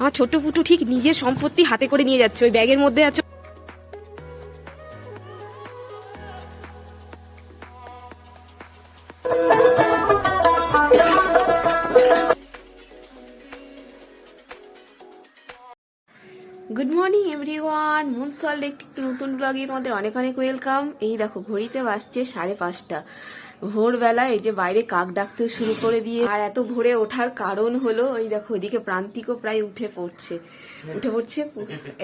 আমার ছোট্ট ফুটু ঠিক নিজের সম্পত্তি হাতে করে নিয়ে যাচ্ছে, ওই ব্যাগের মধ্যে আছে। গুড মর্নিং এভরিওয়ান মুনসল একটি নতুন ব্লগে তোমাদের অনেক অনেক ওয়েলকাম এই দেখো, ঘড়িতে বাজছে সাড়ে পাঁচটা। ভোরবেলা এই যে বাইরে কাক ডাকতে শুরু করে দিয়ে আর এত ভোরে ওঠার কারণ হলো, ওই দেখো ওইদিকে প্রান্তিকও প্রায় উঠে পড়ছে। উঠে পড়ছে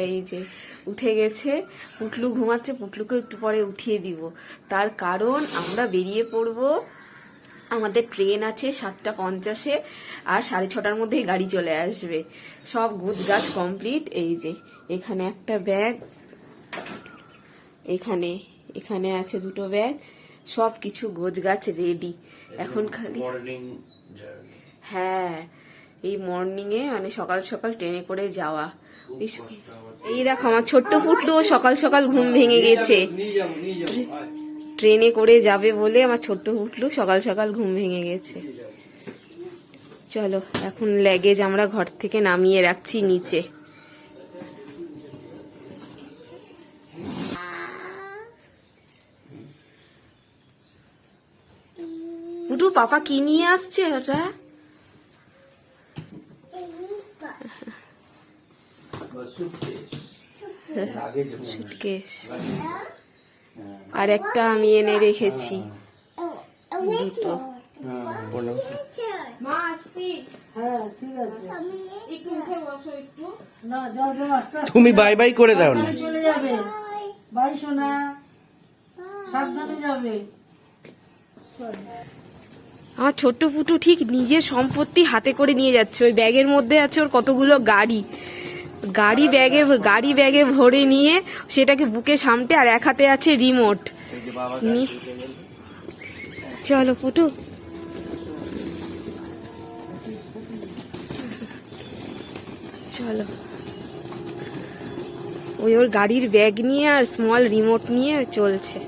এই যে উঠে গেছে, পুটলু ঘুমাচ্ছে, পুটলুকে একটু পরে উঠিয়ে দিব। তার কারণ আমরা বেরিয়ে পড়ব, আমাদের ট্রেন আছে সাতটা পঞ্চাশে আর সাড়ে ছটার মধ্যেই গাড়ি চলে আসবে। সব গুছ গাছ কমপ্লিট, এই যে এখানে একটা ব্যাগ, এখানে এখানে আছে দুটো ব্যাগ সব কিছু গোছ গাছ রেডি এখন খালি হ্যাঁ এই মর্নিং এ মানে সকাল সকাল ট্রেনে করে যাওয়া। এই দেখো আমার ছোট্ট ফুটলু সকাল সকাল ঘুম ভেঙে গেছে। ট্রেনে করে যাবে বলে আমার ছোট্ট ফুটলু সকাল সকাল ঘুম ভেঙে গেছে। চলো এখন ল্যাগেজ আমরা ঘর থেকে নামিয়ে রাখছি নিচে। ফুটু পাপা কি নিয়ে আসছে ওটা? আর একটা আমি এনে রেখেছি। দুটো। হ্যাঁ তুমি বাই বাই করে দাও না। চলে যাবে। বাড়ি শোনা সাবধানে যাবে। আমার ছোট্ট ফুটু ঠিক নিজের সম্পত্তি হাতে করে নিয়ে যাচ্ছে। ওই ব্যাগের মধ্যে আছে ওর কতগুলো গাড়ি। গাড়ি ব্যাগে গাড়ি ব্যাগে ভরে নিয়ে সেটাকে বুকে সামটে আর এক হাতে আছে রিমোট চলো ফুটু। চলো। ওই ওর গাড়ির ব্যাগ নিয়ে আর স্মল রিমোট নিয়ে চলছে।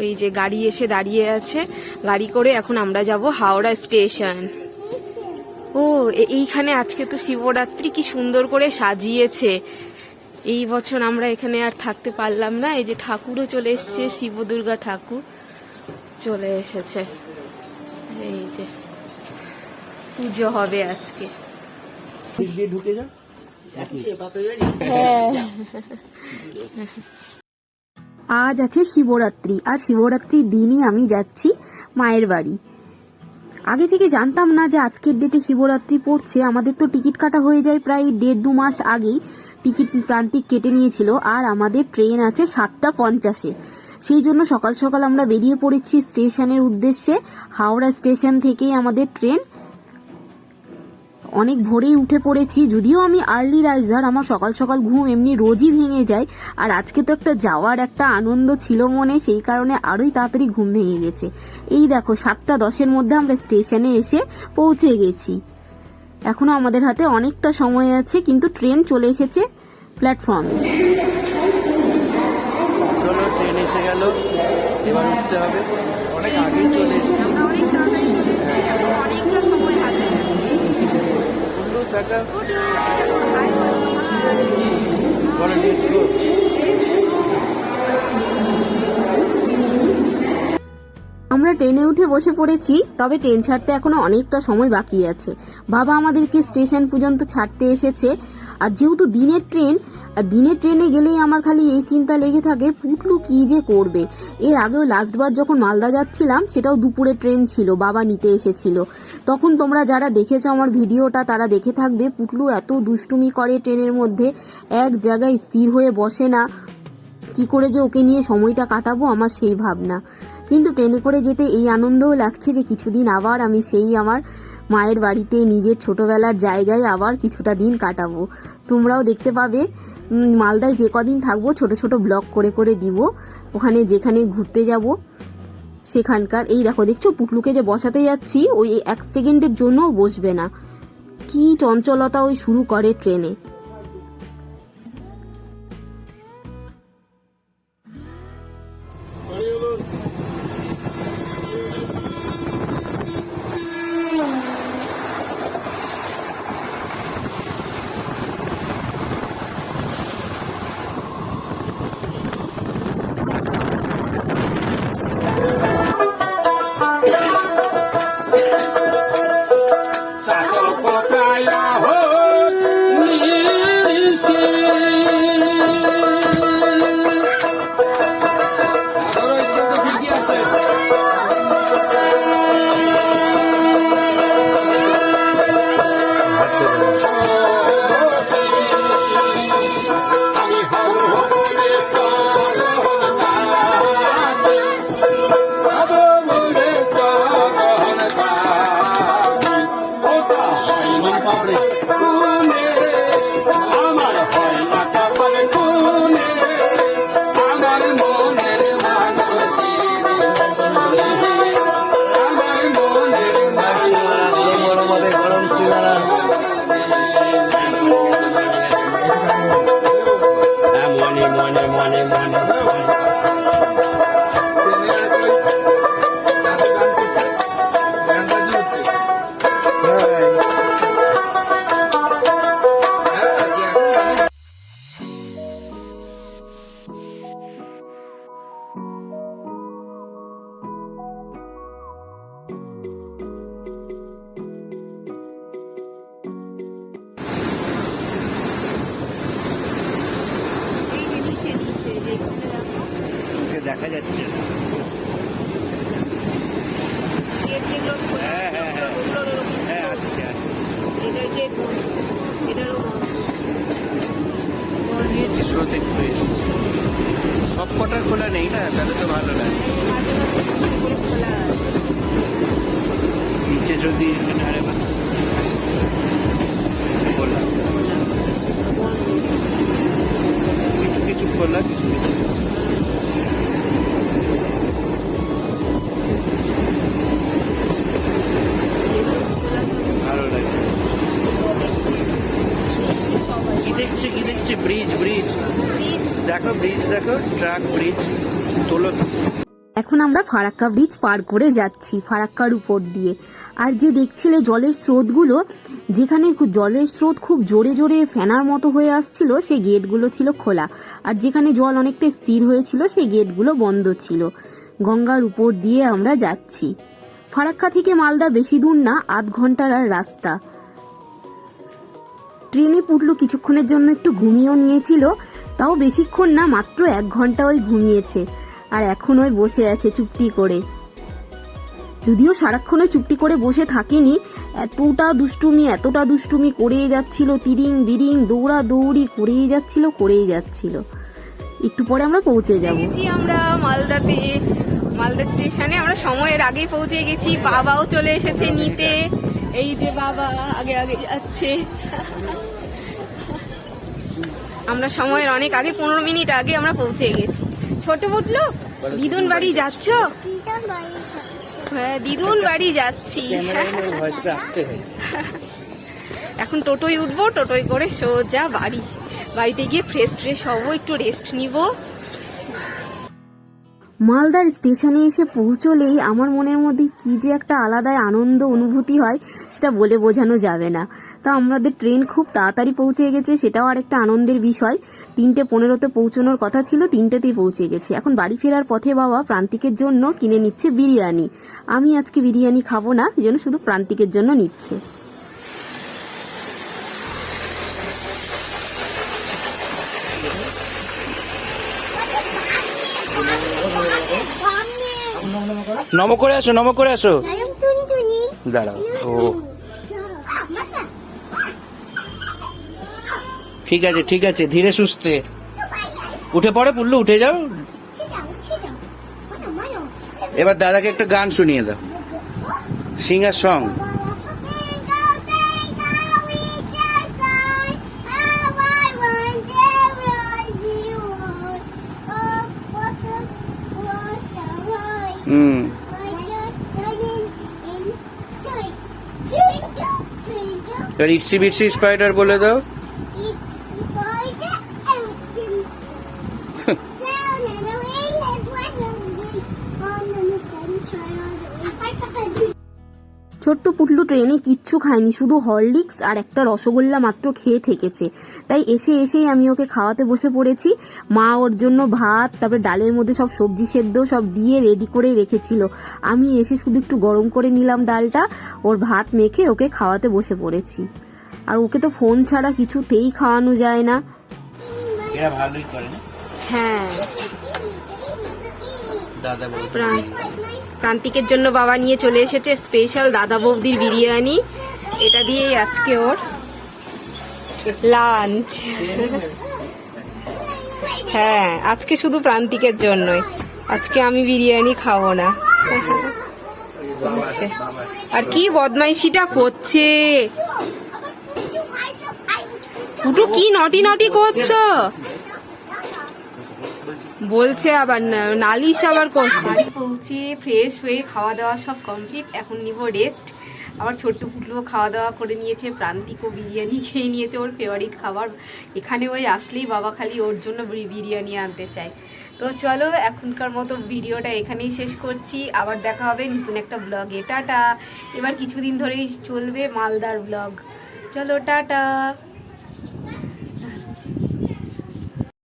ওই যে গাড়ি এসে দাঁড়িয়ে আছে গাড়ি করে এখন আমরা যাব হাওড়া স্টেশন। ও এইখানে আজকে তো শিবরাত্রি কি সুন্দর করে সাজিয়েছে। এই বছর আমরা এখানে আর থাকতে পারলাম না এই যে ঠাকুরও চলে এসেছে শিব দুর্গা ঠাকুর চলে এসেছে। এই যে পুজো হবে আজকে। ঢুকে যা। হ্যাঁ। আজ আছে শিবরাত্রি, আর শিবরাত্রির দিনই আমি যাচ্ছি মায়ের বাড়ি। আগে থেকে জানতাম না যে আজকের ডেটে শিবরাত্রি পড়ছে। আমাদের তো টিকিট কাটা হয়ে যায় প্রায় দেড় দু মাস আগেই। টিকিট প্রান্তিক কেটে নিয়েছিল, আর আমাদের ট্রেন আছে সাতটা পঞ্চাশে। সেই জন্য সকাল সকাল আমরা বেরিয়ে পড়েছি স্টেশনের উদ্দেশ্যে। হাওড়া স্টেশন থেকেই আমাদের ট্রেন অনেক ভোরেই উঠে পড়েছি, যদিও আমি আর্লি রাইজার আমার সকাল সকাল ঘুম এমনি রোজই ভেঙে যায়। আর আজকে তো একটা যাওয়ার একটা আনন্দ ছিল মনে, সেই কারণে আরোই তাড়াতাড়ি ঘুম ভেঙে গেছে। এই দেখো, সাতটা দশের মধ্যে আমরা স্টেশনে এসে পৌঁছে গেছি। এখনও আমাদের হাতে অনেকটা সময় আছে, কিন্তু ট্রেন চলে এসেছে প্ল্যাটফর্মে চলো, ট্রেন এসে গেল। এবার উঠতে হবে। অনেক আগেই চলে এসেছি অনেকটা সময় হাতে বলল আমরা ট্রেনে উঠে বসে পড়েছি, তবে ট্রেন ছাড়তে এখনও অনেকটা সময় বাকি আছে। বাবা আমাদেরকে স্টেশন পর্যন্ত ছাড়তে এসেছে। আর যেহেতু দিনের ট্রেন, আর দিনের ট্রেনে গেলেই আমার খালি এই চিন্তা লেগে থাকে, পুটলু কি যে করবে? এর আগেও লাস্টবার যখন মালদা যাচ্ছিলাম, সেটাও দুপুরে ট্রেন ছিল, বাবা নিতে এসেছিল। তখন তোমরা যারা দেখেছ আমার ভিডিওটা, তারা দেখে থাকবে, পুটলু এত দুষ্টুমি করে ট্রেনের মধ্যে, এক জায়গায় স্থির হয়ে বসে না। কি করে যে ওকে নিয়ে সময়টা কাটাবো আমার সেই ভাবনা। কিন্তু ট্রেনে করে যেতে এই আনন্দও লাগছে যে কিছুদিন আবার আমি সেই আমার মায়ের বাড়িতে নিজের ছোটবেলার জায়গায় আবার কিছুটা দিন কাটাবো। তোমরাও দেখতে পাবে মালদায় যে কদিন থাকব ছোট ছোট ব্লক করে করে দিব। ওখানে যেখানে ঘুরতে যাব, সেখানকার, এই দেখো, দেখছ, পুটলুকে যে বসাতে যাচ্ছি, ওই এক সেকেন্ডের জন্যও বসবে না। কি চঞ্চলতা ওই শুরু করে ট্রেনে। সব কটার খোলা নেই না? তাহলে তো ভালো লাগে। নিচে যদি আরে বা কিছু কিছু খোলা, কিছু কিছু ভালো লাগে কি দেখছে কি দেখছে ব্রিজ ব্রিজ দেখো ব্রিজ দেখো ট্রাক, ব্রিজ তোলো এখন আমরা ফারাক্কা ব্রিজ পার করে যাচ্ছি, ফারাক্কার উপর দিয়ে। আর যে দেখছিলে জলের স্রোতগুলো, যেখানে জলের স্রোত খুব জোরে জোরে ফেনার মতো হয়ে আসছিল, সেই গেটগুলো ছিল খোলা। আর যেখানে জল অনেকটা স্থির হয়েছিল, সেই গেটগুলো বন্ধ ছিল। গঙ্গার উপর দিয়ে আমরা যাচ্ছি। ফারাক্কা থেকে মালদা বেশি দূর না, আধ ঘণ্টার আর রাস্তা। ট্রেনে পুটলু কিছুক্ষণের জন্য একটু ঘুমিয়েও নিয়েছিল। তাও বেশিক্ষণ না, মাত্র এক ঘণ্টা ওই ঘুমিয়েছে। আর এখন ওই বসে আছে চুপটি করে। যদিও সারাক্ষণ চুপটি করে বসে থাকিনি, এতটা দুষ্টুমি এতটা দুষ্টুমি করেই যাচ্ছিল তিরিং বিরিং দৌড়া দৌড়ি করেই যাচ্ছিল করেই যাচ্ছিল। একটু পরে আমরা পৌঁছে যাব। আমরা মালদাতে, মালদা স্টেশনে। আমরা সময়ের আগেই পৌঁছে গেছি। বাবাও চলে এসেছে নিতে। এই যে বাবা, আগে আগে যাচ্ছে। আমরা সময়ের অনেক আগে পনেরো মিনিট আগে আমরা পৌঁছে গেছি। ছোট বুটলো দিদুন বাড়ি যাচ্ছ? হ্যাঁ দিদুন বাড়ি যাচ্ছি। হয় এখন টোটোয় উঠবো টোটোয় করে সোজা বাড়ি। বাড়িতে গিয়ে ফ্রেশ ফ্রেশ হব একটু রেস্ট নিবো। মালদার স্টেশনে এসে পৌঁছলেই আমার মনের মধ্যে কি যে একটা আলাদাই আনন্দ, অনুভূতি হয়, সেটা বলে বোঝানো যাবে না। তা আমাদের ট্রেন খুব তাড়াতাড়ি পৌঁছে গেছে, সেটাও আরেকটা আনন্দের বিষয়। তিনটে পনেরোতে পৌঁছানোর কথা ছিল, তিনটেতেই পৌঁছে গেছে। এখন বাড়ি ফেরার পথে বাবা প্রান্তিকের জন্য কিনে নিচ্ছে বিরিয়ানি। আমি আজকে বিরিয়ানি খাব না জন্য শুধু প্রান্তিকের জন্য নিচ্ছে। নম করে আসো নম করে আসো। দাঁড়াও ও। ঠিক আছে ঠিক আছে ধীরে সুস্থে। উঠে পড়ে পুল্লু উঠে যাও। এবার দাদাকে একটা গান শুনিয়ে দাও। Singer song hmm itsy bitsy spider বলে দাও। ছোট্ট পুটলু ট্রেনে কিচ্ছু খায়নি শুধু হরলিক্স আর একটা রসগোল্লা মাত্র খেয়ে থেকেছে। তাই এসে এসেই আমি ওকে খাওয়াতে বসে পড়েছি। মা ওর জন্য ভাত তারপরে ডালের মধ্যে সব সবজি সেদ্ধ সব দিয়ে রেডি করে রেখেছিল। আমি এসে শুধু একটু গরম করে নিলাম ডালটা ওর ভাত মেখে ওকে খাওয়াতে বসে পড়েছি। আর ওকে তো ফোন ছাড়া কিছুতেই খাওয়ানো যায় না? হ্যাঁ। প্রান্তিকের জন্য বাবা নিয়ে চলে এসেছে স্পেশাল দাদা বৌদির বিরিয়ানি। এটা দিয়েই আজকে ওর লাঞ্চ হ্যাঁ আজকে শুধু প্রান্তিকের জন্যই। আজকে আমি বিরিয়ানি খাব না। আচ্ছা। আর কি বদমাইশিটা করছে? ফুটু কি নটি নটি করছ? বলছে আবার নালিশ আবার করছে। পৌঁছে ফ্রেশ হয়ে খাওয়া দাওয়া সব কমপ্লিট এখন নিব রেস্ট আবার ছোট্ট পুটলুও খাওয়া দাওয়া করে নিয়েছে, প্রান্তিকও বিরিয়ানি খেয়ে নিয়েছে, ওর ফেভারিট খাবার। এখানে ওই আসলেই বাবা খালি ওর জন্য বিরিয়ানি আনতে চায়। তো চলো, এখনকার মতো ভিডিওটা এখানেই শেষ করছি। আবার দেখা হবে নতুন একটা ব্লগে টাটা! এবার কিছুদিন ধরেই চলবে মালদার ব্লগ চলো, টাটা!